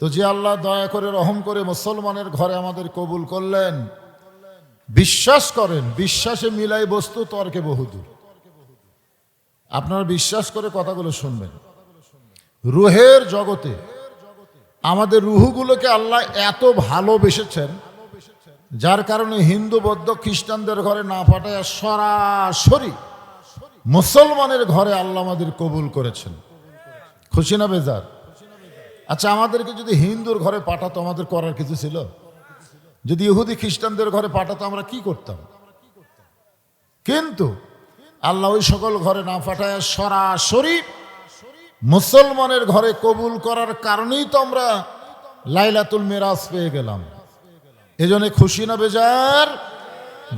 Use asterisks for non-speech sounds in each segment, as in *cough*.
তো যে আল্লাহ দয়া করে, রহম করে মুসলমানের ঘরে আমাদের কবুল করলেন, বিশ্বাস করেন, বিশ্বাসে মিলাই বস্তু তর্কে বহুদূর। আপনারা বিশ্বাস করে কথাগুলো শুনবেন। রুহের জগতে আমাদের রুহুগুলোকে আল্লাহ এত ভালোবেসেছেন, যার কারণে হিন্দু, বৌদ্ধ, খ্রিস্টানদের ঘরে না পাঠায় সরাসরি মুসলমানের ঘরে আল্লাহ আমাদের কবুল করেছেন। খুশি না বেজার? আচ্ছা আমাদেরকে যদি হিন্দুর ঘরে পাঠাতো, আমাদের করার কিছু ছিল? যদি ইহুদি খ্রিস্টানদের ঘরে পাঠাতো, আমরা কি করতাম? কিন্তু আল্লাহ ওই সকল ঘরে না পাঠায়, সরাসরি মুসলমানের ঘরে কবুল করার কারণেই তো আমরা লাইলাতুল মেরাজ পেয়ে গেলাম। এজন্য খুশি না বেজার?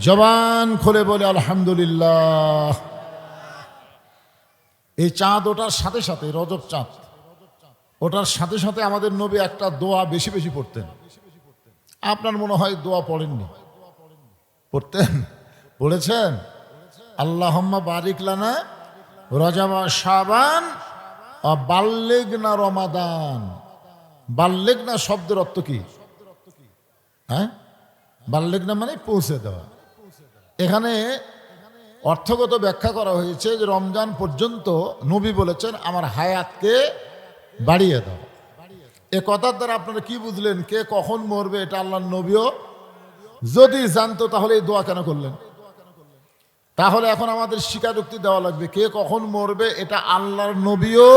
জবান খুলে বলে, আলহামদুলিল্লাহ। এই চাঁদ ওটার সাথে সাথে, রজব চাঁদ ওটার সাথে সাথে আমাদের নবী একটা দোয়া বেশি বেশি পড়তেন। আপনার মনে হয় দোয়া পড়েননি? পড়তেন? পড়েছেন? আল্লাহম্মা বারিক লানা রজামা সাবান বাল্লেগ না রমাদান। বাল্লেগ না শব্দের অর্থ কি? হ্যাঁ? বাল্লেগ না মানে পৌঁছে দেওয়া। এখানে অর্থগত ব্যাখ্যা করা হয়েছে যে রমজান পর্যন্ত নবী বলেছেন, আমার হায়াতকে বাড়িয়ে দাও। এ কথার দ্বারা আপনারা কি বুঝলেন? কে কখন মরবে এটা আল্লাহর নবীও যদি জানতো, তাহলে এই দোয়া কেন করলেন? তাহলে এখন আমাদের স্বীকারোক্তি দেওয়া লাগবে, কে কখন মরবে এটা আল্লাহর নবীও।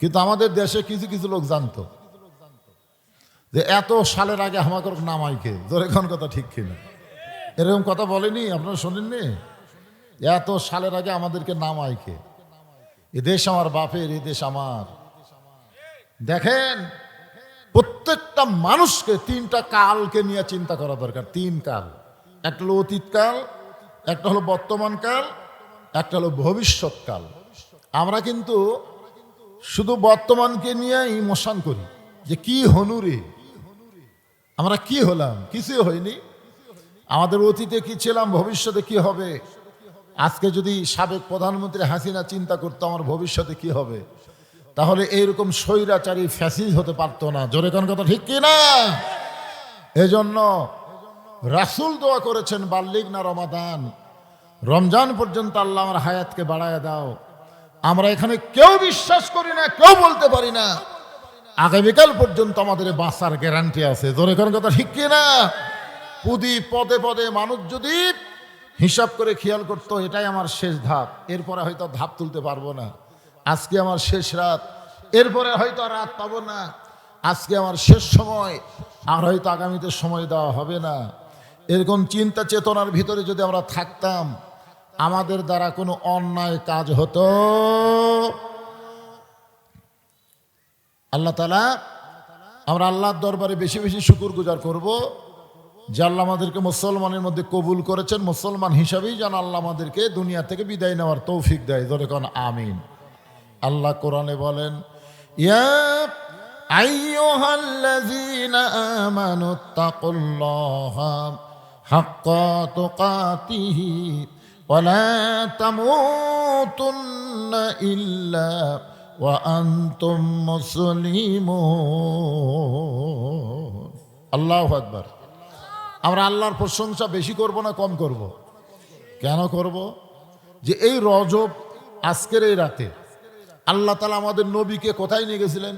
কিন্তু আমাদের দেশে কিছু কিছু লোক জানতো যে এত সালের আগে আমাকে নামাইকে ধরে কোন কথা ঠিক কিনা? এরকম কথা বলেনি? আপনারা শোনেননি? এত সালের আগে আমাদেরকে নামাইকে দেশ আমার বাপের, এ দেশ আমার। দেখেন, প্রত্যেকটা মানুষকে তিনটা কালকে নিয়ে চিন্তা করা দরকার, তিন কাল। একটা হলো অতীতকাল একটা হলো বর্তমান কাল, একটা হলো ভবিষ্যৎকাল আমরা কিন্তু শুধু বর্তমানকে নিয়ে ইমোশন করি, যে কি হনু রে? আমরা কি হলাম? কিছুই হয়নি। আমাদের অতীতে কি ছিলাম, ভবিষ্যতে কি হবে? আজকে যদি সাবেক প্রধানমন্ত্রী হাসিনা চিন্তা করতো আমার ভবিষ্যতে কি হবে, তাহলে এইরকম স্বৈরাচারী ফ্যাসিজ হতে পারতো না। জোরে কোন কথা ঠিক কি না এজন্য রাসুল দোয়া করেছেন বাল্লিক না রমাদান, রমজান পর্যন্ত আল্লাহ আমার হায়াতকে বাড়ায় দাও। আমরা এখানে কেউ বিশ্বাস করি না, কেউ বলতে পারি না। আগামীকাল পর্যন্ত আমাদের বাঁচার গ্যারান্টি আছে। জোরে কোন কথা ঠিক কি না পুদি পদে পদে মানুষ যদি হিসাব করে খেয়াল করতো, এটাই আমার শেষ ধাপ, এরপরে হয়তো ধাপ তুলতে পারব না। আজকে আমার শেষ রাত, এরপরে হয়তো রাত পাবো না। আজকে আমার শেষ সময়, আর হয়তো আগামীতে সময় দেওয়া হবে না। এরকম চিন্তা চেতনার ভিতরে যদি আমরা থাকতাম, আমাদের দ্বারা কোনো অন্যায় কাজ হতো। আল্লাহ তালা আমরা আল্লাহর দরবারে বেশি বেশি শুকুর গুজার করব। যে আল্লাহ আমাদেরকে মুসলমানের মধ্যে কবুল করেছেন, মুসলমান হিসাবেই যেন আল্লাহ আমাদেরকে দুনিয়া থেকে বিদায় নেওয়ার তৌফিক দেয়। ধরে কোন, আমিন। আল্লাহ কোরআনে বলেন ইল্লা আকবার। আমরা আল্লাহর প্রশংসা বেশি করব না কম করব? কেন করব? যে এই রজব আজকের এই রাতে আল্লাহ তালা আমাদের নবীকে কোথায় নিয়ে গেছিলেন?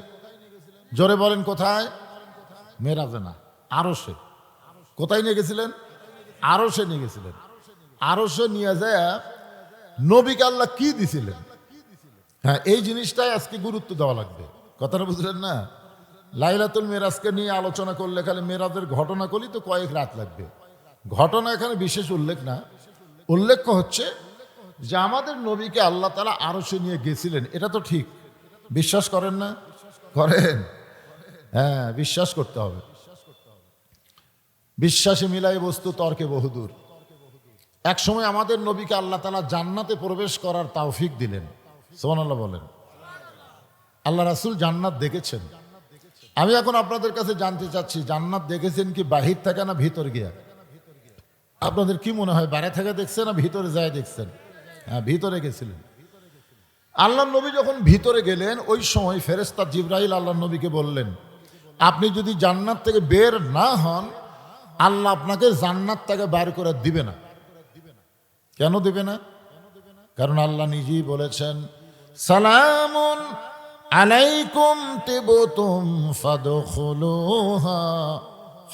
জোরে বলেন, কোথায়? মেরাজে না আরও সে কোথায় নিয়ে গেছিলেন? আরও সে নিয়ে গেছিলেন। আরও সে নিয়ে যায় নবীকে আল্লাহ কি দিছিলেন? হ্যাঁ এই জিনিসটাই আজকে গুরুত্ব দেওয়া লাগবে। কথাটা বুঝলেন না? লাইলাতুল মেরাজকে নিয়ে আলোচনা করলে, খালি মেরাজের ঘটনা করলেই তো কয়েক রাত লাগবে। ঘটনা এখানে বিশেষ উল্লেখ না। উল্লেখ্য হচ্ছে যে আমাদের নবীকে আল্লাহ তালা আরও সে নিয়ে গেছিলেন। এটা তো ঠিক। বিশ্বাস করেন না? করেন। হ্যাঁ বিশ্বাস করতে হবে। বিশ্বাসে মিলাই বস্তু, তর্কে বহুদূর। এক সময় আমাদের নবীকে আল্লাহ তালা জান্নাতে প্রবেশ করার তাওফিক দিলেন। সোমান আল্লাহ বলেন। আল্লাহ রাসুল জান্নাত দেখেছেন। আমি এখন আপনাদের কাছে জানতে চাচ্ছি, জান্নাত দেখেছেন কি বাহির থেকে না ভিতর গিয়া? আপনাদের কি মনে হয়, বাইরে থেকে দেখছেন না ভিতরে যায় দেখছেন? হ্যাঁ ভিতরে গেছিলেন। আল্লাহ নবী যখন ভিতরে গেলেন, ওই সময় ফেরেস্তা জিব্রাইল আল্লাহ নবীকে বললেন, আপনি যদি জান্নাত থেকে বের না হন, আল্লাহ আপনাকে জান্নাত থেকে বাইর করে দিবে না। কেন দিবে না? কারণ আল্লাহ নিজেই বলেছেন, সালামুন আলাইকুম তিবতুম ফাদখুলুহা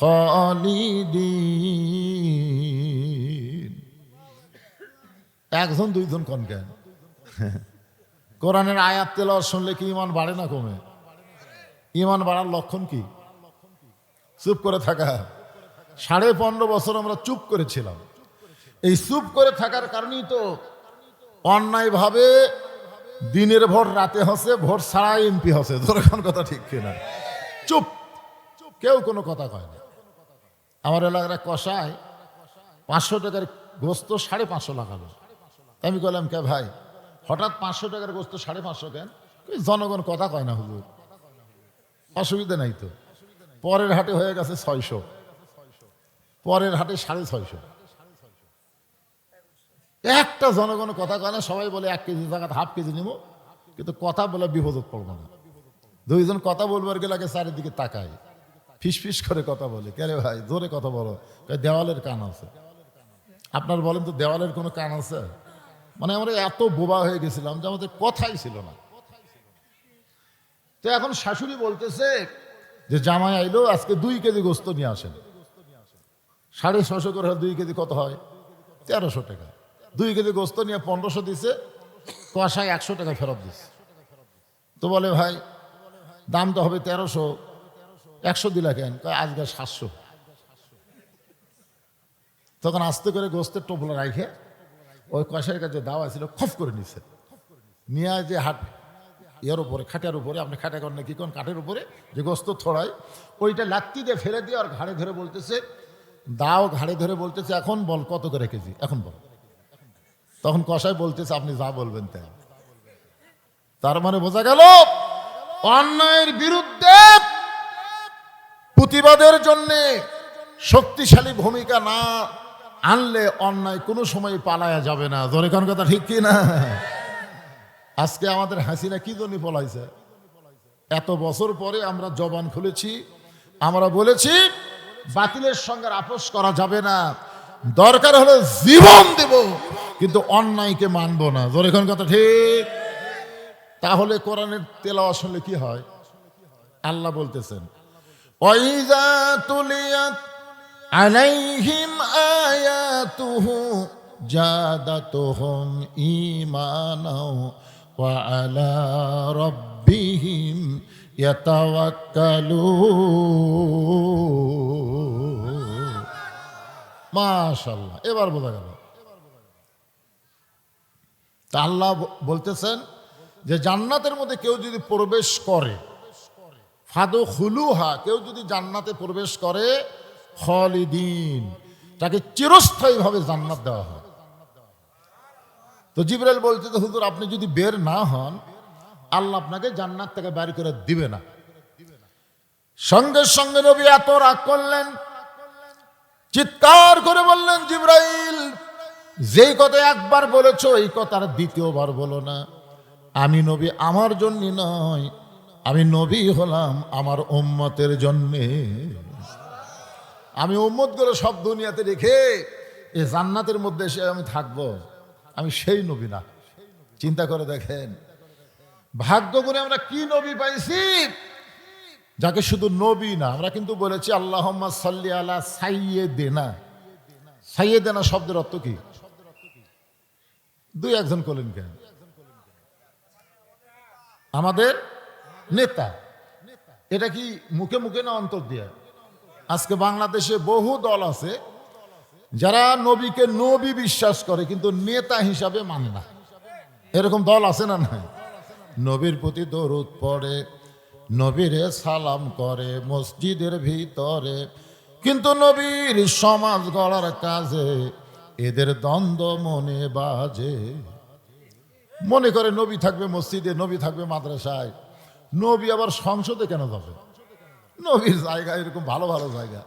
খালিদিন। একজন, দুইজন কোন কেন কোরআনের আয়াত তেলাওয়াত শুনলে কি ইমান বাড়ে না কমে? ইমান বাড়ার লক্ষণ কি? চুপ করে থাকা। সাড়ে পনেরো বছর আমরা চুপ করেছিলাম। এই চুপ করে থাকার কারণেই তো অন্যায়ভাবে দিনের ভোর, রাতে হসে, ভোর ছাড়া এমপি হসে। ধরেখান কথা ঠিক কিনা। চুপ। চুপ কেউ কোনো কথা কয় না। আমার এলাকার কষায় পাঁচশো টাকার গোস্ত সাড়ে পাঁচশো লাগালো। আমি বললাম কে ভাই? হঠাৎ পাঁচশো টাকার গোস্ত সাড়ে পাঁচশো কেন? জনগণ কথা কয় না, হুজুর। অসুবিধা নাই তো। পরের হাটে হয়ে গেছে ছয়শো। পরের হাটে সাড়ে ছয়শো। একটা জনগণ কথা কয় না, সবাই বলে এক কেজি জায়গা হাফ কেজি নিব কিন্তু কথা বলে বিপদত পড়ব না। দুইজন কথা বলবার গেলে আগে চারিদিকে তাকায়। ফিস ফিস করে কথা বলে। কেরে ভাই, জোরে কথা বলো। দেওয়ালের কান আছে। আপনার বলেন তো দেওয়ালের কোনো কান আছে? মানে আমরা এত বোবা হয়ে গেছিলাম যে আমাদের কথাই ছিল না। তো এখন শাশুড়ি বলতেছে যে, জামাই আইলো, আজকে দুই কেজি গোস্ত নিয়ে আসেন। সাড়ে ছশো করে দুই কেজি কত হয়? তেরোশো টাকা। দুই কেজি গোস্ত নিয়ে পনেরোশো দিছে, কষায় একশো টাকা ফেরত দিছে। তো বলে, ভাই, দাম তো হবে তেরোশো, একশো দিলা কেন? আজকে সাতশো। তখন আস্তে করে গোস্তের টোপলা রাখে ওই কষাইয়ের কাছে দাওয়া ছিল, খফ করে নিছে। নিয়ে যে হাট, ইয়ের উপরে, খাটের উপরে, আপনি খাটে করেন কি কোন কাঠের উপরে যে গোস্ত ছড়ায় ওইটা লাত্তি দিয়ে ফেলে দিয়ে আর ঘাড়ে ধরে বলতেছে, দাও ঘাড়ে ধরে বলতেছে, এখন বল, কত করে কেজি? এখন বল। তখন কষাই বলতেছে, আপনি যা বলবেন তাই। তার মানে বোঝা গেল, অন্যায়ের বিরুদ্ধে প্রতিবাদের জন্য শক্তিশালী ভূমিকা না আনলে অন্যায় কোনো সময় পালায়া যাবে না। জোরে কোন কথা ঠিক কি না? আজকে আমাদের হাসিনা কি জন্য পলাইছে? এত বছর পরে আমরা জবান খুলেছি, আমরা বলেছি বাতিলের সঙ্গে আপোষ করা যাবে না। দরকার হলে জীবন দেব। কিন্তু অন্যায়কে মানবো না। জোরে কোন কথা ঠিক? তাহলে কোরআনের তেলা আসলে কি হয়? আল্লাহ বলতেছেন তুলিয়াত আলাইহিম এবার বোঝা গেল। তা আল্লাহ বলতেছেন যে জান্নাতের মধ্যে কেউ যদি প্রবেশ করে, ফাদো খুলুহা, কেউ যদি জান্নাতে প্রবেশ করে, খলিদিন, তাকে চিরস্থায়ীভাবে জান্নাত দেওয়া হয়। তো জিবরাইল বলছে যে, হুজুর, আপনি যদি বের না হন, আল্লাহ আপনাকে জান্নাত থেকে বাড়ি করে দিবে না। সঙ্গে সঙ্গে নবী এত রাগ করলেন, চিৎকার করে বললেন, জিব্রাইল যেই কথা একবার বলেছ, এই কথা দ্বিতীয়বার বলো না। আমি নবী আমার জন্য নয়, আমি নবী হলাম আমার উম্মতের জন্যে। আমি উম্মত করে সব দুনিয়াতে রেখে এই জান্নাতের মধ্যে এসে আমি থাকব। আমি সেই নবী না। চিন্তা করে দেখেন, ভাগ্য করে আমরা কি নবী পাইছি? যাকে শুধু নবী না, আমরা কিন্তু বলেছি আল্লাহ সাল্লি আলা সাইয়ে দেনা সাইয়ে দেনা শব্দের অর্থ কি? দুই একজন করলেন কেন? আমাদের নেতা। এটা কি মুখে মুখে না অন্তর দিয়ে? আজকে বাংলাদেশে বহু দল আছে যারা নবীকে নবী বিশ্বাস করে, কিন্তু নেতা হিসাবে মানে না। এরকম দল আছে না নাই? নবীর প্রতি দরুদ পড়ে, নবীরে সালাম করে, মসজিদের ভিতরে। কিন্তু নবীর সমাজ গড়ার কাজে এদের দ্বন্দ্ব মনে বাজে। মনে করে নবী থাকবে মসজিদে, নবী থাকবে মাদ্রাসায়। নবী আবার সংসদে কেন যাবে? নবীর জায়গা এরকম ভালো ভালো জায়গা।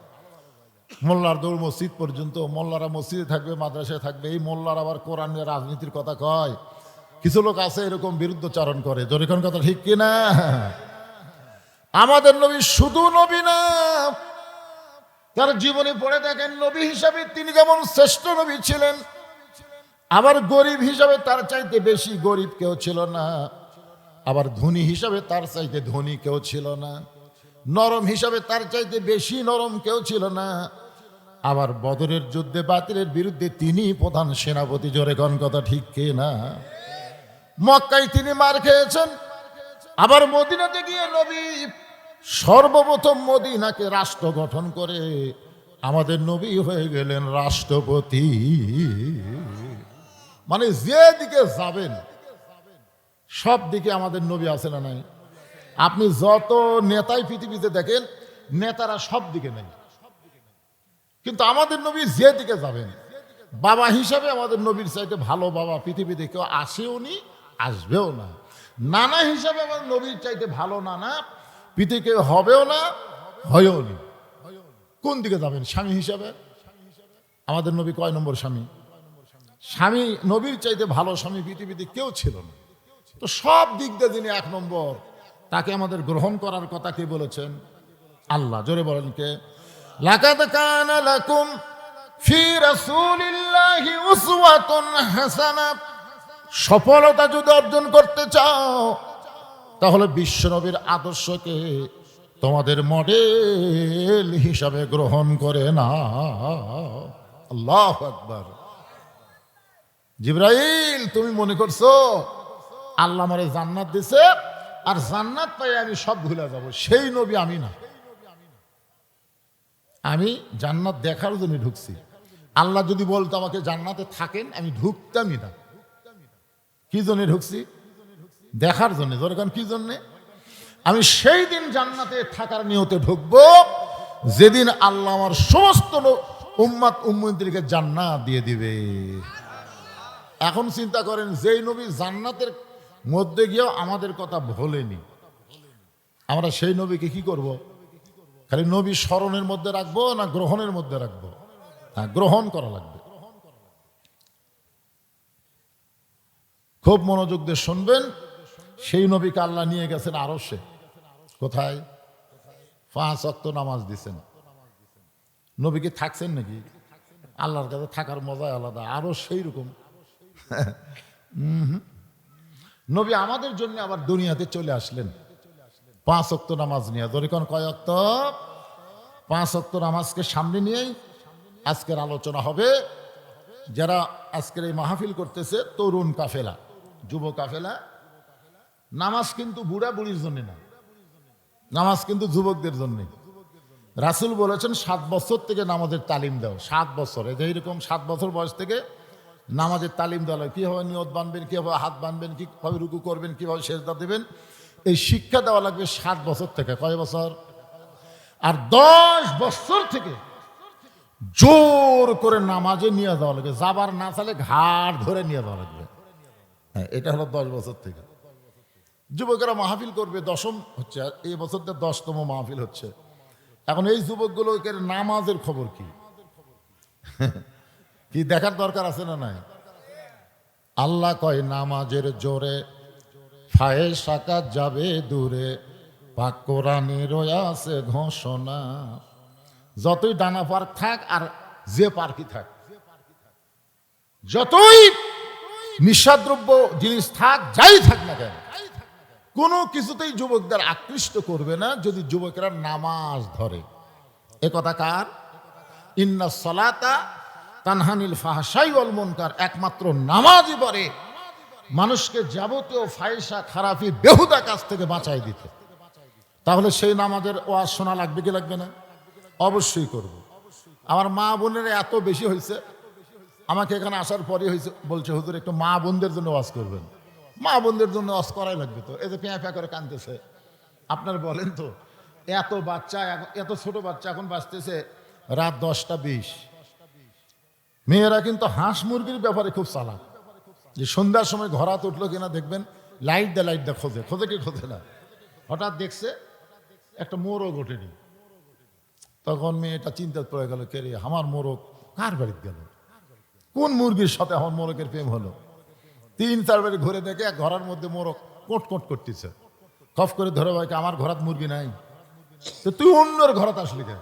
মোল্লার দৌড় মসজিদ পর্যন্ত, মোল্লারা মসজিদে থাকবে, মাদ্রাসায় থাকবে, এই মোল্লার আবার কোরআনের রাজনীতির কথা কয়। কিছু লোক আছে এরকম বিরুদ্ধচারণ করে। জরিখন কথা ঠিক কিনা? আমাদের নবী শুধু নবী না তার জীবনে পড়ে দেখেন নবী হিসাবে তিনি যেমন শ্রেষ্ঠ নবী ছিলেন, আবার গরিব হিসাবে তার চাইতে বেশি গরিব কেউ ছিল না। আবার ধনী হিসাবে তার চাইতে ধনী কেউ ছিল না। নরম হিসাবে তার চাইতে বেশি নরম কেউ ছিল না। আবার বদরের যুদ্ধে বাতিলের বিরুদ্ধে তিনি প্রধান সেনাপতি, জোরে গণ কথা ঠিক কে না? মক্কায় তিনি মার খেয়েছেন। আবার মদিনাতে গিয়ে নবী সর্বপ্রথম মদিনাকে রাষ্ট্র গঠন করে আমাদের নবী হয়ে গেলেন রাষ্ট্রপতি। মানে যে দিকে যাবেন, সব দিকে আমাদের নবী আছে না নাই? আপনি যত নেতাই পৃথিবীতে দেখেন, নেতারা সব দিকে নেই। কিন্তু আমাদের নবী যে দিকে যাবেন, বাবা হিসাবে আমাদের নবীর চাইতে ভালো বাবা পৃথিবীতে কেউ আসেও নি, আসবেও না। নানা হিসাবে আমাদের নবীর চাইতে ভালো নানা পৃথিবীতে হবেও না, হয়েও নি। কোন দিকে যাবেন? স্বামী হিসাবে? আমাদের নবী কয় নম্বর স্বামী? স্বামী নবীর চাইতে ভালো স্বামী পৃথিবীতে কেউ ছিল না। তো সব দিক দিয়ে যিনি এক নম্বর, তাকে আমাদের গ্রহণ করার কথা কে বলেছেন? আল্লাহ। জোরে বলেন কে? লাকাদ কানা লাকুম ফি রাসূলিল্লাহি উসওয়াতুন হাসানা সফলতা যদি অর্জন করতে চাও তাহলে বিশ্বনবীর আদর্শকে তোমাদের মডেল হিসাবে গ্রহণ করে না। আল্লাহ আকবার। জিব্রাইল, তুমি মনে করছ আল্লাহ আমারে জান্নাত দিছে? আর জান্নাত পাই আমি সব ভুলে যাব, সেই নবী আমি না। আমি জান্নাত দেখার জন্য ঢুকছি। আল্লাহ যদি বলতো আমাকে জান্নাতে থাকেন, আমি ঢুকতামই না। কি জন্য ঢুকছি? দেখার জন্য দরকার কি জন্যে? আমি সেই দিন জান্নাতে থাকার নিয়তে ঢুকবো, যেদিন আল্লাহ আমার সমস্ত উম্মাত উম্মতিকে জান্নাত দিয়ে দিবে। এখন চিন্তা করেন, যেই নবী জান্নাতের মধ্যে গিয়েও আমাদের কথা ভোলেনি আমরা সেই নবীকে কি করব? খালি নবী স্মরণের মধ্যে রাখব না গ্রহণের মধ্যে রাখব? হ্যাঁ গ্রহণ করা লাগবে। খুব মনোযোগ দিয়ে শুনবেন। সেই নবীকে আল্লাহ নিয়ে গেছেন আরও সে কোথায়? পাঁচ অক্ত নামাজ দিছেন। নবীকে থাকছেন নাকি? আল্লাহর কাছে থাকার মজাই আলাদা, আরও সেই রকম নবী আমাদের জন্য আবার দুনিয়াতে চলে আসলেন। পাঁচ অক্ত নামাজ নিয়ে। দরিকন কয় অক্ত পাঁচ অক্ত নামাজকে সামনে নিয়েই আজকের আলোচনা হবে। যারা আজকের এই মাহফিল করতেছে, তরুণ কাফেলা, যুব কাফেলা নামাজ কিন্তু বুড়া বুড়ির জন্য না। নামাজ কিন্তু যুবকদের জন্য। রাসুল বলেছেন, সাত বছর থেকে নামাজের তালিম দাও। সাত বছর, এই যে এইরকম সাত বছর বয়স থেকে নামাজের তালিম দেওয়া হয় কীভাবে নিয়ত বানবেন, কীভাবে হাত বানবেন, কীভাবে রুকু করবেন, কীভাবে সেজদা দেবেন, এই শিক্ষা দেওয়া লাগবে সাত বছর থেকে। কয় বছর? আর দশ বছর থেকে জোর করে নামাজে নিয়ে যাওয়া লাগবে যাবার না চালে ঘাট ধরে নিয়ে যাওয়া লাগবে। হ্যাঁ এটা হলো দশ বছর থেকে। যুবকেরা মাহফিল করবে, দশম হচ্ছে এই বছরটা দশতম মাহফিল হচ্ছে। এখন এই যুবকগুলোকে নামাজের খবর কি? *laughs* কি দেখার দরকার আছে না নাই? আল্লাহ কয়, নামাজের জোরে ফায়ে সাকাত যাবে দূরে, পাক রয়াছে ঘোষণা। যতই ডানা পার্ক থাক আর যে পার্কই থাক, যতই নিঃসাদ্রব্য জিনিস থাক, যাই থাক না কেন কোনো কিছুতেই যুবকদের আকৃষ্ট করবে না যদি যুবকেরা নামাজ ধরে। এ কথা কার? ইন্না সলাতা তানহানিল ফাহাসাই ওয়াল মুনকার। একমাত্র নামাজই পরে মানুষকে যাবতীয় ফায়সা খারাপি, বেহুদা কাজ থেকে বাঁচাই দিতে। তাহলে সেই নামাজের ওয়াজ শোনা লাগবে কি লাগবে না? অবশ্যই করব। আমার মা বোনের এত বেশি হয়েছে আমাকে এখানে আসার পরে হয়েছে বলছে, হুজুর, একটু মা বোনদের জন্য ওয়াজ করবেন। মা বোনদের জন্য ওয়াজ করাই লাগবে তো। যে পেঁয়া পেঁয়া করে কানতেছে আপনার বলেন তো, এত বাচ্চা, এত ছোট বাচ্চা এখন বাঁচতেছে রাত দশটা বিশ। মেয়েরা কিন্তু হাঁস মুরগির ব্যাপারে খুব চালাক। যে সন্ধ্যার সময় ঘরাত উঠল কিনা দেখবেন, লাইট দা লাইট দা, খোঁজে খোঁজে কি খোঁজে না। হঠাৎ দেখছে একটা মোরগ ওঠেনি। তখন মেয়েটা চিন্তা পড়ে গেল কে রে, আমার মোরগ কার বাড়িতে গেল? কোন মুরগির সাথে আমার মোরগের প্রেম হলো? তিন চারবার ঘুরে দেখে এক ঘরের মধ্যে মোরগ কোট কোট করতেছে। খফ করে ধরে ভাইকে আমার ঘরাত মুরগি নাই? তো তুই অন্যর ঘরাত আসলি কেন?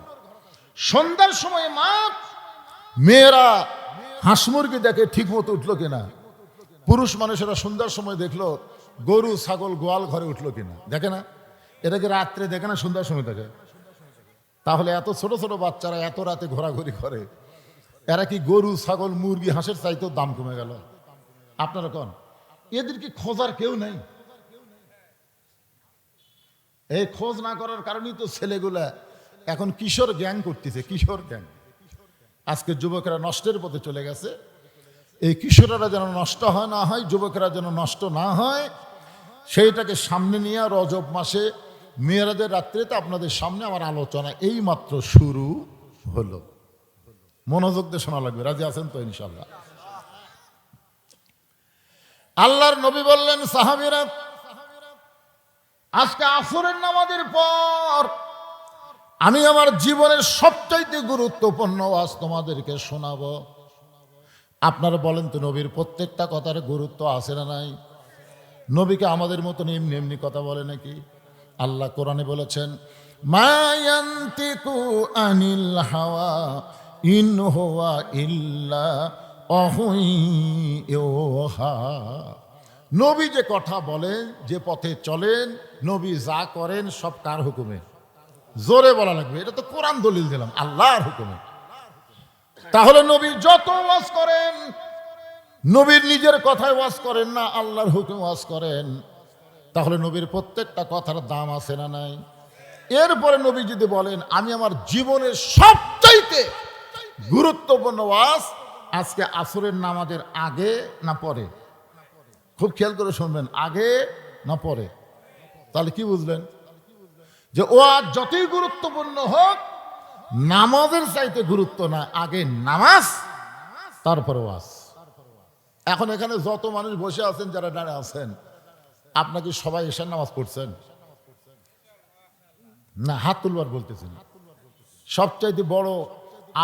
সন্ধ্যার সময় মা মেয়েরা হাঁস মুরগি দেখে ঠিক মতো উঠল কিনা? পুরুষ মানুষেরা সন্ধ্যার সময় দেখল গরু, ছাগল, গোয়াল ঘরে উঠল কিনা? দেখে না? এটাকে রাত্রে দেখে না সন্ধ্যার সময় দেখে? তাহলে এত ছোট ছোট বাচ্চারা এত রাতে ঘোরাঘুরি করে, এরা কি গরু, ছাগল, মুরগি, হাঁসের চাইতেও দাম কমে গেল? আপনারা কন? এদেরকে খোঁজার কেউ নেই। এই খোঁজ না করার কারণেই তো ছেলেগুলা এখন কিশোর গ্যাং করতেছে, কিশোর গ্যাং। আজকে যুবকেরা নষ্টের পথে চলে গেছে। এই কিশোরেরা যেন নষ্ট হয় না হয়, যুবকেরা যেন নষ্ট না হয়, সেইটাকে সামনে নিয়ে রজব মাসে, মেয়েরাদের রাত্রিতে আপনাদের সামনে আমার আলোচনা এই মাত্র শুরু হলো। মনোযোগ দিয়ে শোনা লাগবে, রাজি আছেন তো ইনশাল্লাহ আল্লাহর নবী বললেন, সাহাবিরা, আজকে আসরের নামাজের পর আমি আমার জীবনের সবচাইতে গুরুত্বপূর্ণ ওয়াজ তোমাদেরকে শোনাবো। আপনারা বলেন তো নবীর প্রত্যেকটা কথার গুরুত্ব আছে না নাই? নবীকে আমাদের মতন এমনি এমনি কথা বলে নাকি? আল্লাহ কোরআনে বলেছেন মায়ান্তিকু আনিল হাওয়া ইন হুয়া ইল্লা নবী যে কথা বলেন, যে পথে চলেন, নবী যা করেন, সব কার হুকুমে? জোরে বলা লাগবে, এটা তো কোরআন দলিল দিলাম, আল্লাহর হুকুমে। তাহলে নবী যত ওয়াজ করেন নবীর নিজের কথায় ওয়াজ করেন না, আল্লাহর হুকুম ওয়াজ করেন। তাহলে নবীর প্রত্যেকটা কথার দাম আছে না নাই? এরপরে নবী যদি বলেন, আমি আমার জীবনের সবচাইতে গুরুত্বপূর্ণ ওয়াজ আজকে আসরের নামাজের আগে না পরে? খুব খেয়াল করে শুনবেন, আগে না পরে? তাহলে কি বুঝলেন? যে ওয়াজ যতই গুরুত্বপূর্ণ হোক, নামাজের চাইতে গুরুত্ব না আগে নামাজ, তারপরে ওয়াজ। এখন এখানে যত মানুষ বসে আছেন, যারা দাঁড়িয়ে আছেন আপনাকে সবাই এসার নামাজ পড়ছেন? না, হাত তুলবার বলতেছেন সবচাইতে বড়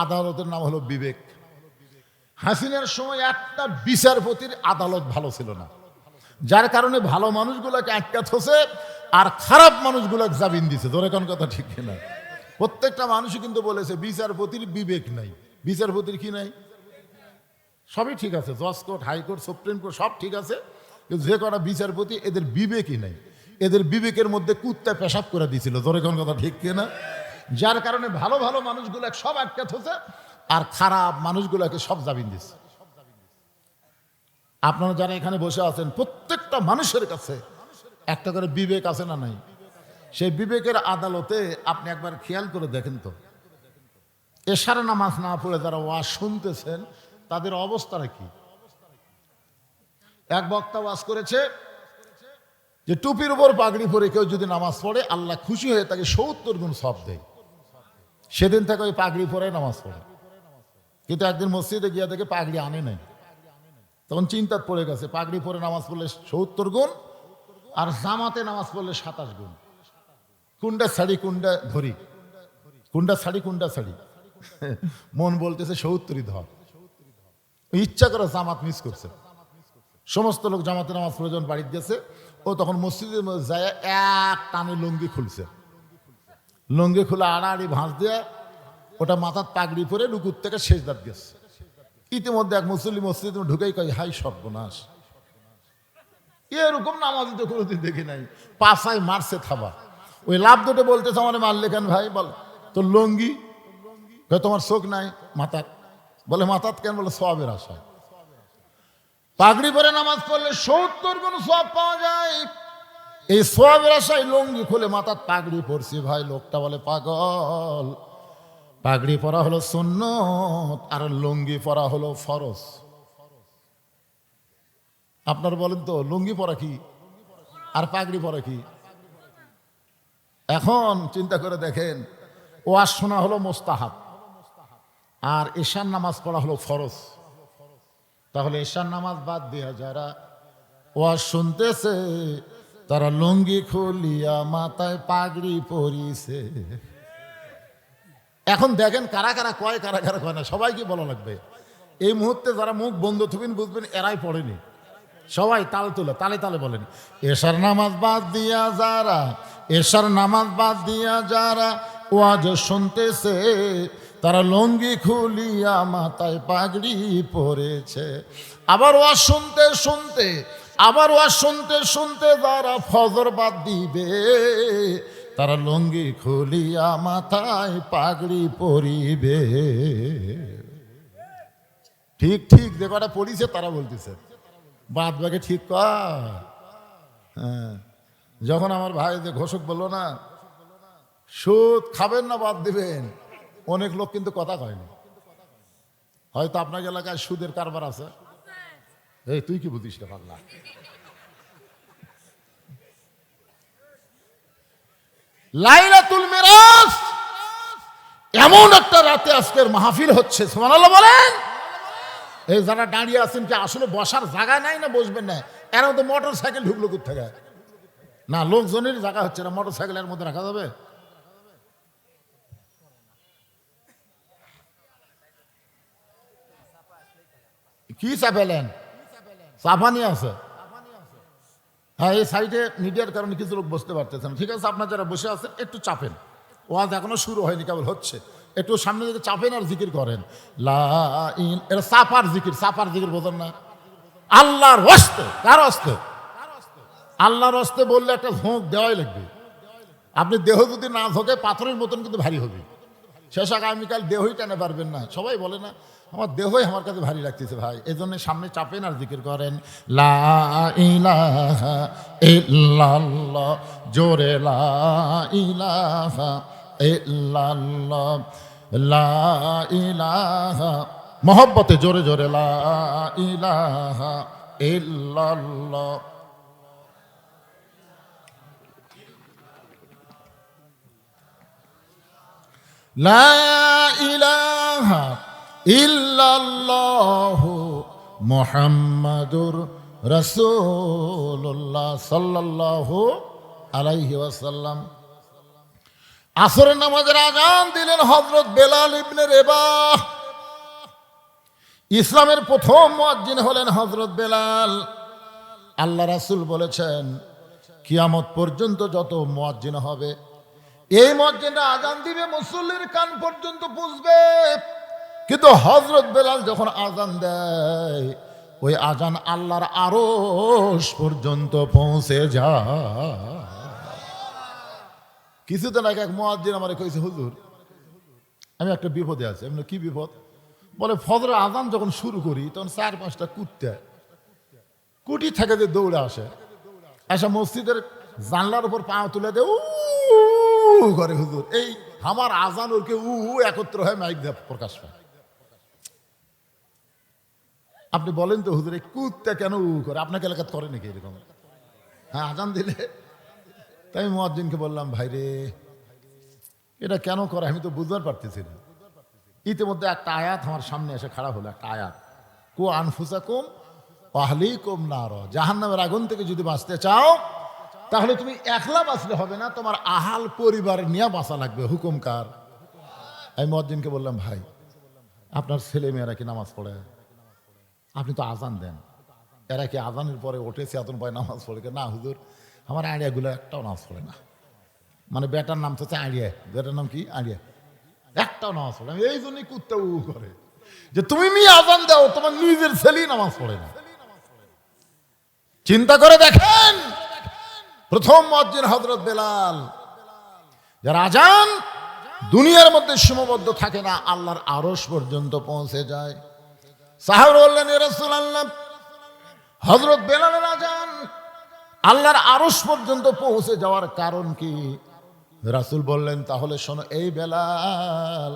আদালতের নাম হলো বিবেক। হাসিনার সময় একটা বিচারপতির আদালত ভালো ছিল না। যার কারণে ভালো মানুষগুলোকে আটকা থসে আর খারাপ মানুষগুলোকে জামিন দিছে। ধরে কোন কথা ঠিক কিনা? প্রত্যেকটা মানুষই কিন্তু বলেছে, বিচারপতির বিবেক নাই। বিচারপতির কি নাই? সবই ঠিক আছে। জজ কোর্ট হাইকোর্ট সুপ্রিম কোর্ট, সব ঠিক আছে। কিন্তু যে কটা বিচারপতি, এদের বিবেকই নাই। এদের বিবেকের মধ্যে কুত্তা পেশাব করে দিয়েছিল ধরে কোন কথা ঠিক কিনা? যার কারণে ভালো ভালো মানুষগুলো সব আটকা থসে। আর খারাপ মানুষগুলোকে সব জামিন দিচ্ছে আপনারা যারা এখানে বসে আছেন, প্রত্যেকটা মানুষের কাছে একটা করে বিবেক আছে না নাই? সেই বিবেকের আদালতে আপনি একবার খেয়াল করে দেখেন তো। এশার নামাজ না পড়ে যারা ওয়াজ শুনতেছেন, তাদের অবস্থাটা কি? এক বক্তা ওয়াজ করেছে যে, টুপির উপর পাগড়ি পরে কেউ যদি নামাজ পড়ে, আল্লাহ খুশি হয়ে তাকে সত্তর গুণ সব দেয়। সেদিন থেকে ওই পাগড়ি পরে নামাজ পড়ে। কিন্তু একদিন মসজিদে গিয়া দেখে পাগড়ি আনে নাই। তখন চিন্তাত পড়ে গেছে, পাগড়ি পরে নামাজ পড়লে সত্তর গুণ, আর জামাতে নামাজ পড়লে সাতাশ গুণ। কুন্ডা শাড়ি কুন্ডা ধরি। কুন্ডা শাড়ি কুন্ডা শাড়ি মন বলতেছে সত্তরই ধর। ইচ্ছা করে জামাত মিস করছে। সমস্ত লোক জামাতে নামাজ পড়ে যখন বাড়িতে গেছে, ও তখন মসজিদের মধ্যে যায় এক টানে লুঙ্গি খুলছে। লুঙ্গি খুলে আড়াআড়ি ভাঁজ দিয়ে ওটা মাথার পাগড়ি পরে রুকুর থেকে শেষ দাঁত গেছে। ইতিমধ্যে এক মুসলিম মসজিদ ঢুকেই কয়, হাই সর্বনাশ। এরকম নামাজ তো কোনোদিন দেখি নাই। পাশায় মারছে থাবা। ওই লাভ দুটো বলতেছে আমার, মারলে কেন ভাই? বল, তোর লঙ্গি? তোমার শোক নাই মাথাত বলে মাথাত কেন? বলে সবের আশায়। পাগড়ি পরে নামাজ পড়লে সত্তর গুণ সব পাওয়া যায়। এই সবের আশায় লঙ্গি খুলে মাথার পাগড়ি পরছি ভাই, লোকটা বলে, পাগল। পাগড়ি পরা হলো সুন্নত আর লুঙ্গি পরা হলো ফরজ। আপনার বলেন তো, লুঙ্গি পরা কি? আর পাগড়ি পরা কি? এখন চিন্তা করে দেখেন, ওয়াজ শোনা হলো মোস্তাহাব আর ঈশান নামাজ পড়া হলো ফরজ। তাহলে ঈশান নামাজ বাদ দিয়া যারা ওয়াজ শুনতেছে, তারা লুঙ্গি খুলিয়া মাথায় পাগড়ি পরিছে। এখন দেখেন কারা কারা কয়, কারা কারা কয় না সবাইকে বলা লাগবে? এই মুহূর্তে যারা মুখ বন্ধ থাকবেন বুঝবেন, এরাই পড়েনি। সবাই তাল তুলে, তালে তালে বলেন, এশার নামাজ বাদ দিয়া যারা, এশার নামাজ বাদ দিয়া যারা ওয়াজ শুনতেছে, তারা লঙ্গি খুলিয়া মাথায় পাগড়ি পরেছে। আবার ওয়াজ শুনতে শুনতে, আবার ওয়াজ শুনতে শুনতে যারা ফজর বাদ দিবে তারা লুঙ্গি খুলিয়া মাথায় পাগড়ি পরিবে। ঠিক ঠিক যে কটা পড়িছে তারা বলতেছে। বাদ বাকি ঠিক কর। হ্যাঁ যখন আমার ভাই যে ঘোষক বলল না, সুদ খাবেন না, বাদ দিবেন। অনেক লোক কিন্তু কথা কয়নি হয়তো আপনার এলাকায় সুদের কারবার আছে। এই, তুই কি বুঝিস রে পাগলা? লাইলাতুল মিরাজ। এমন একটা রাতে আজকের মাহফিল হচ্ছে, সুবহানাল্লাহ বলেন। এই যারা দাঁড়িয়ে আছেন, কি আসলে বসার জায়গা নাই না বসবেন না? এরা তো মোটর সাইকেল ঢুকলো কোথেকে না লোকজনের জায়গা হচ্ছে না মোটর সাইকেলের মধ্যে রাখা যাবে? কি চাপেলেন চাপানি আছে? হ্যাঁ এই সাইডে মিডিয়ার কারণে কিছু লোক বসতে পারতেছে না। ঠিক আছে, আপনার যারা বসে আছেন, একটু চাপেন। ওয়াজ এখনও শুরু হয়নি, কেবল হচ্ছে। একটু সামনে দিকে চাপেন আর জিকির করেন। লা ইন এটা সাপার জিকির সাপার জিকির বোঝেন না। আল্লাহর হস্তে, কার হস্তে? আল্লাহর হস্তে বললে একটা ঝোঁক দেওয়াই লাগবে। আপনি দেহ যদি না ঝোঁকে, পাথরের মতন কিন্তু ভারী হবে। শেষ আগামীকাল দেহই টেনে পারবেন না। সবাই বলে না আমার দেহই আমার কাছে ভারী লাগতেছে ভাই। এই জন্য সামনে চাপেন আর জিকির করেন, লা জোরে লা লা মহব্বতে জোরে জোরে, লা ইলাহা ইল্লাল্লাহ লা ইলাহা ইল্লাল্লাহ মুহাম্মাদুর রাসূলুল্লাহ সাল্লাল্লাহু আলাইহি ওয়াসাল্লাম। আসরের নামাজের আজান দিলেন হযরত বেলাল ইবনে রেবাহ। ইসলামের প্রথম মুয়াজ্জিন হলেন হযরত বেলাল। আল্লাহ রাসূল বলেছেন, কিয়ামত পর্যন্ত যত মুয়াজ্জিন হবে, এই মসজিদে আজান দিবে মুসল্লির কান পর্যন্ত পুষবে। কিন্তু হজরত বেলাল যখন আজান দেয়, ওই আজান আল্লাহর আরস পর্যন্ত পৌঁছে যা কিছুদিন আগে এক মহাজিন আমার কইছে, হুজুর, আমি একটা বিপদে আছি। আমি কি বিপদ? বলে, ফজর আজান যখন শুরু করি, তখন চার পাঁচটা কুটতে কুটি থেকে যে দৌড়ে আসে আসা মসজিদের জানলার উপর পা তুলে দে উ করে হুজুর। এই আমার আজান ওরকে উ একত্র হয়ে মাইক দিয়ে প্রকাশ পায়। আপনি বলেন তো, হুজুর কুত্তা কেন উ করে? আপনাকে এলাকাত করে নাকি এরকম? হ্যাঁ আজান দিলে? তাই আমি মুয়াজ্জিনকে বললাম, ভাই রে, এটা কেন করে? আমি তো বুঝতে পারতেছি না। ইতিমধ্যে একটা আয়াত আমার সামনে এসে খাড়া হলো, একটা আয়াত। কু আনফুসা কুম আহলি কুম না জাহান নামের আগুন থেকে যদি বাঁচতে চাও, তাহলে তুমি একলা বাঁচলে হবে না, তোমার আহাল পরিবার নিয়ে বাঁচা লাগবে। হুকুমকার আমি মজ্জিনকে বললাম, ভাই, আপনার ছেলে মেয়েরা কি নামাজ পড়ে? আপনি তো আজান দেন। এরা কি আজানের পরে ওঠে চেতন পায় নামাজ পড়ে? না, হুজুর, আমার আইডিয়াগুলো একটাও নামাজ পড়ে না। মানে বেটার নাম তো হচ্ছে আইডিয়া বেটার নাম কি? আইডিয়া একটাও নামাজ পড়ে না। এই জন্যই কুত্তা উ করে। যে তুমি মি আজান দাও, তোমার নিজের ছেলেই নামাজ পড়ে না। চিন্তা করে দেখেন। প্রথম মসজিদ হজরত বেলাল। যার আজান দুনিয়ার মধ্যে সীমাবদ্ধ থাকে না, আল্লাহর আরস পর্যন্ত পৌঁছে যায়। সাহাব বললেন রসুল আল্লাহ হজরত বেলালের আজান আল্লাহর আরস পর্যন্ত পৌঁছে যাওয়ার কারণ কি? রাসুল বললেন, তাহলে শোনো, এই বেলাল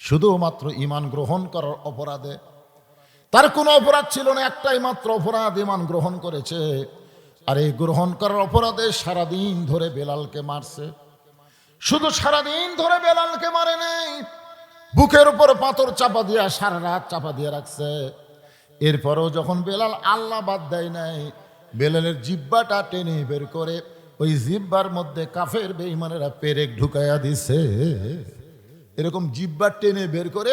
শুধুমাত্র ইমান গ্রহণ করার অপরাধে। তার কোনো অপরাধ ছিল না, একটাই মাত্র অপরাধ ইমান গ্রহণ করেছে। আর এই গ্রহণ করার অপরাধে সারাদিন ধরে বেলালকে মারছে। শুধু সারাদিন ধরে বেলালকে মারে নেই বুকের উপর পাথর চাপা দিয়া সারা রাত চাপা দিয়ে রাখছে। এরপরেও যখন বেলাল আল্লাহ বাদ দেয় নাই, বেলালের জিব্বাটা টেনে বের করে ওই জিব্বার মধ্যে কাফের বেইমানেরা পেরেক ঢুকাইয়া দিছে। এরকম জিব্বার টেনে বের করে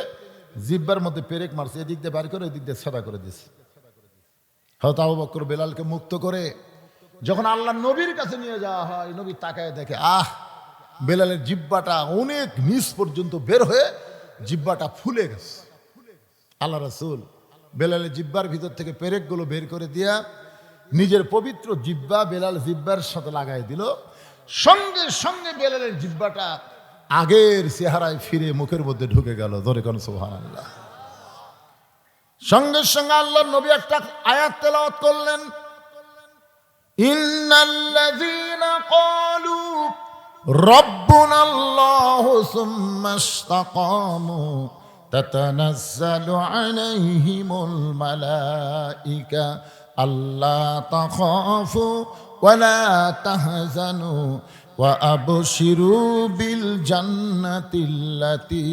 জিব্বার মধ্যে পেরেক মারছে, এদিক দিয়ে বার করে, এদিক দিয়ে সাদা করে দিছে। আবু বকর বেলালকে মুক্ত করে যখন আল্লাহ নবীর কাছে নিয়ে যাওয়া হয়, নবী তাকায় দেখে, আহ, বেলালের জিব্বাটা অনেক নিচ পর্যন্ত বের হয়ে জিব্বাটা ফুলে গেছে। আল্লাহ রাসূল বেলালের জিব্বার ভিতর থেকে পেরেকগুলো বের করে দিয়া নিজের পবিত্র জিব্বা বেলাল জিব্বার সাথে লাগাই দিল। সঙ্গে সঙ্গে বেলালের জিব্বাটা আগের চেহারায় ফিরে মুখের মধ্যে ঢুকে গেল। ধরে কোন সোহান আল্লাহ সঙ্গে সঙ্গে আল্লাহ নবী একটা আয়াত তেলাওয়াত করলেন। ইন্নাল্লাযীনা ক্বালু রব্বুনা আল্লাহু সুম্মা ইসতাকামু তাতানাজ্জালু আলাইহিমুল মালাইকা আল্লা তাখাফু ওয়ালা তাহজানু وأبشروا بالجنة التي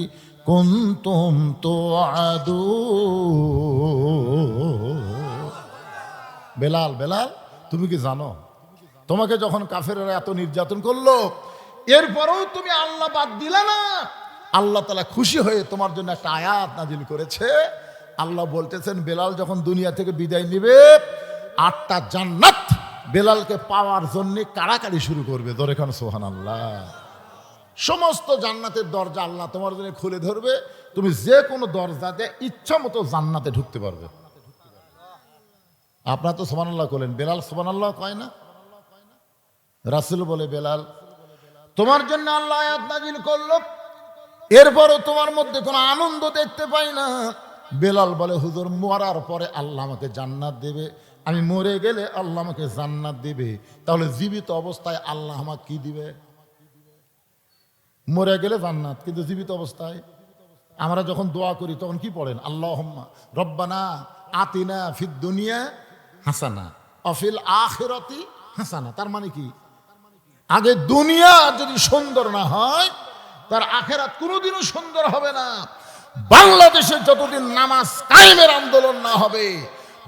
كنتم توعدون বেলাল বেলাল তুমি কি জানো তোমাকে যখন কাফেরেরা এত নির্যাতন করলো এরপরেও তুমি আল্লাহ বাদ দিলে না। আল্লাহ তালা খুশি হয়ে তোমার জন্য একটা আয়াত নাজিল করেছে। আল্লাহ বলতেছেন, বেলাল যখন দুনিয়া থেকে বিদায় নিবে, আটটা জান্নাত বেলালকে পাওয়ার জন্য কাড়াকাড়ি শুরু করবে। ধরে খান সোহান আল্লাহ সমস্ত জান্নাতের দরজা আল্লাহ তোমার জন্য খুলে ধরবে। তুমি যে কোনো দরজাতে ইচ্ছা মতো জান্নাতে ঢুকতে পারবে। আপনার তো সোমান আল্লাহ করলেন বেলাল সোমান আল্লাহ কয় না? রাসুল বলে, বেলাল তোমার জন্য আল্লাহ আয়াত নাজিল করল। এরপরও তোমার মধ্যে কোনো আনন্দ দেখতে পাই না। বেলাল বলে, হুজুর, মরার পরে আল্লাহ আমাকে জান্নাত দেবে। আমি মরে গেলে আল্লাহ আমাকে জান্নাত দেবে। তাহলে জীবিত অবস্থায় আল্লাহ আমাকে কি দিবে? মরে গেলে জান্নাত, কিন্তু জীবিত অবস্থায়? আমরা যখন দোয়া করি, তখন কি পড়েন? আল্লাহ রব্বানা আতিনা ফিদ দুনিয়া হাসানা, অফিল আখেরাতি হাসানা। তার মানে কি? আগে দুনিয়া যদি সুন্দর না হয়, তার আখেরাত কোনোদিনও সুন্দর হবে না। বাংলাদেশে যতদিন নামাজ কায়েমের আন্দোলন না হবে,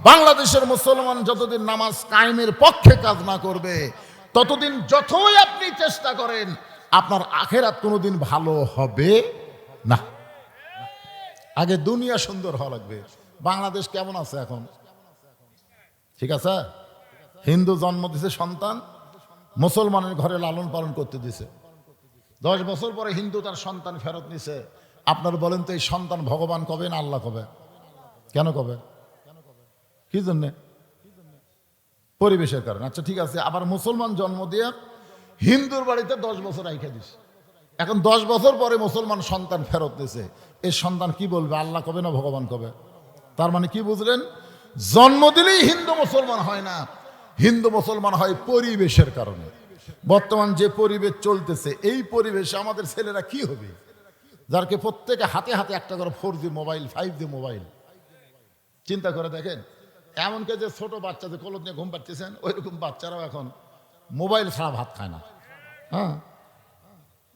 বাংলাদেশের মুসলমান যতদিন নামাজ কায়েমের পক্ষে কাজ না করবে, ততদিন যতই আপনি চেষ্টা করেন, আপনার আখেরাত কোনোদিন ভালো হবে না। আগে দুনিয়া সুন্দর হওয়া লাগবে। বাংলাদেশ কেমন আছে এখন? ঠিক আছে? হিন্দু জন্ম দিছে সন্তান মুসলমানের ঘরে লালন পালন করতে দিছে। দশ বছর পরে হিন্দু তার সন্তান ফেরত নিছে। আপনার বলেন তো এই সন্তান ভগবান কবে না আল্লাহ কবে? কেন কবে? কি জন্যে? পরিবেশের কারণে। আচ্ছা ঠিক আছে, আবার মুসলমান জন্ম দিয়ে হিন্দুর বাড়িতে দশ বছর রাইখে দিস। এখন দশ বছর পরে মুসলমান সন্তান ফেরত দিছে এই সন্তান কি বলবে? আল্লাহ কবে না ভগবান কবে? তার মানে কি বুঝলেন? জন্ম দিলেই হিন্দু মুসলমান হয় না। হিন্দু মুসলমান হয় পরিবেশের কারণে। বর্তমান যে পরিবেশ চলতেছে, এই পরিবেশে আমাদের ছেলেরা কি হবে? যারকে প্রত্যেকে হাতে হাতে একটা করে four G mobile five G mobile চিন্তা করে দেখেন, এমনকি যে ছোট বাচ্চা যে কলদ নিয়ে ঘুম পাচ্ছেন ওই রকম বাচ্চারাও এখন মোবাইল ছাড়া ভাত খায় না। হ্যাঁ?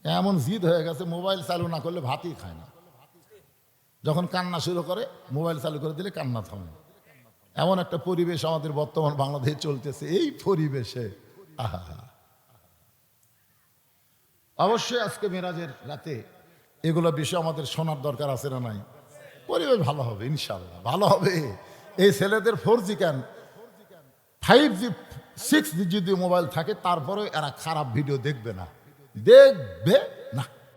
এমন জিদ হয়ে গেছে মোবাইল চালু না করলে ভাতই খায় না। যখন কান্না শুরু করে মোবাইল চালু করে দিলে কান্না থামে। এমন একটা পরিবেশ আমাদের বর্তমান বাংলাদেশে চলতেছে। এই পরিবেশে। আহা অবশ্যই আজকে মেরাজের রাতে এগুলো বিষয় আমাদের শোনার দরকার আছে না নাই? পরিবেশ ভালো হবে ইনশাল্লাহ ভালো হবে। এই ছেলেদের ফোর জি কেন ফাইভ জি সিক্স জি যদি মোবাইল থাকে তারপরে এরা খারাপ ভিডিও দেখবে না। দেখবে না।